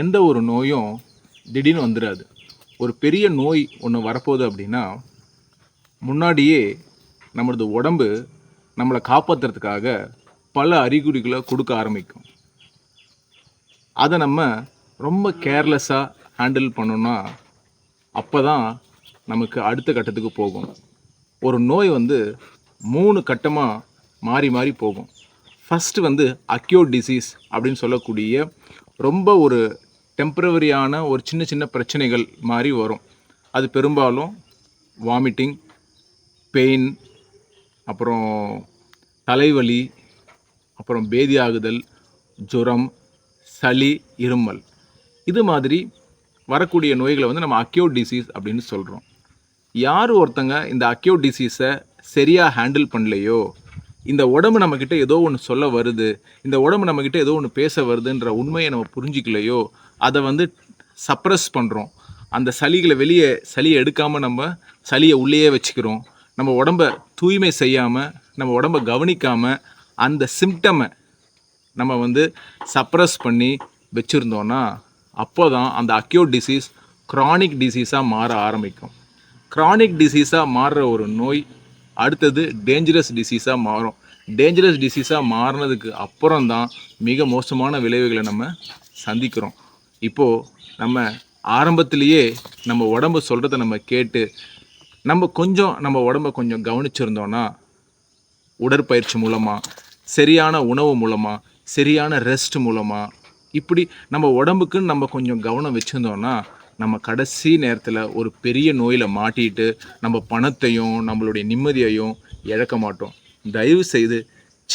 எந்த ஒரு நோயும் திடீர்னு வந்துடாது ஒரு பெரிய நோய் ஒன்று வரப்போகுது அப்படின்னா முன்னாடியே நம்மளது உடம்பு நம்மளை காப்பாற்றுறதுக்காக பல அறிகுறிகளை கொடுக்க ஆரம்பிக்கும். அதை நம்ம ரொம்ப கேர்லெஸ்ஸாக ஹேண்டில் பண்ணோம்னா அப்போ தான் நமக்கு அடுத்த கட்டத்துக்கு போகும். ஒரு நோய் வந்து மூணு கட்டமாக மாறி மாறி போகும். ஃபஸ்ட்டு வந்து அக்யூட் டிசீஸ் அப்படின்னு சொல்லக்கூடிய ரொம்ப ஒரு டெம்பரவரியான ஒரு சின்ன சின்ன பிரச்சனைகள் மாதிரி வரும். அது பெரும்பாலும் வாமிட்டிங் பெயின் அப்புறம் தலைவலி அப்புறம் பேதியாகுதல் ஜுரம் சளி இருமல். இது மாதிரி வரக்கூடிய நோய்களை வந்து நம்ம அக்யூட் டிசீஸ் அப்படின்னு சொல்கிறோம் யார் ஒருத்தங்க இந்த அக்யூட் டிசீஸை சரியாக ஹேண்டில் பண்ணலையோ இந்த உடம்பு நம்மக்கிட்ட ஏதோ ஒன்று சொல்ல வருது இந்த உடம்பு நம்மக்கிட்ட ஏதோ ஒன்று பேச வருதுன்ற உண்மையை நம்ம புரிஞ்சிக்கலையோ அதை வந்து சப்ரஸ் பண்ணுறோம் அந்த சளிகளை வெளியே சளியை எடுக்காமல் நம்ம சளியை உள்ளேயே வச்சுக்கிறோம். நம்ம உடம்ப தூய்மை செய்யாமல் நம்ம உடம்ப கவனிக்காமல் அந்த சிம்டமை நம்ம வந்து சப்ரஸ் பண்ணி வச்சுருந்தோன்னா அப்போ தான் அந்த அக்யூட் டிசீஸ் க்ரானிக் டிசீஸாக மாற ஆரம்பிக்கும். க்ரானிக் டிசீஸாக மாறுற ஒரு நோய் அடுத்தது டேஞ்சரஸ் டிசீஸாக மாறும். டேஞ்சரஸ் டிசீஸாக மாறினதுக்கு அப்புறம் தான் மிக மோசமான விளைவுகளை நம்ம சந்திக்கிறோம். இப்போது நம்ம ஆரம்பத்திலேயே நம்ம உடம்பு சொல்கிறத நம்ம கேட்டு நம்ம கொஞ்சம் நம்ம உடம்ப கொஞ்சம் கவனிச்சிருந்தோன்னா உடற்பயிற்சி மூலமாக சரியான உணவு மூலமாக சரியான ரெஸ்ட் மூலமாக இப்படி நம்ம உடம்புக்குன்னு நம்ம கொஞ்சம் கவனம் வச்சுருந்தோன்னா நம்ம கடைசி நேரத்தில் ஒரு பெரிய நோயில் மாட்டிட்டு நம்ம பணத்தையும் நம்மளுடைய நிம்மதியையும் இழக்க மாட்டோம். தயவு செய்து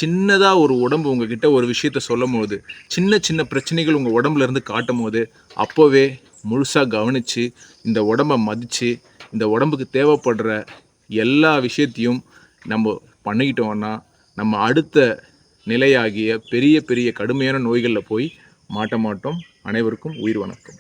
சின்னதாக ஒரு உடம்பு உங்ககிட்ட ஒரு விஷயத்த சொல்லும் போது சின்ன சின்ன பிரச்சனைகள் உங்கள் உடம்புல இருந்து காட்டும் போது அப்போவே முழுசாக கவனித்து இந்த உடம்பை மதித்து இந்த உடம்புக்கு தேவைப்படுற எல்லா விஷயத்தையும் நம்ம பண்ணிக்கிட்டோம்னா நம்ம அடுத்த நிலையாகிய பெரிய பெரிய கடுமையான நோய்களில் போய் மாட்ட மாட்டோம். அனைவருக்கும் உயிர் வணக்கம்.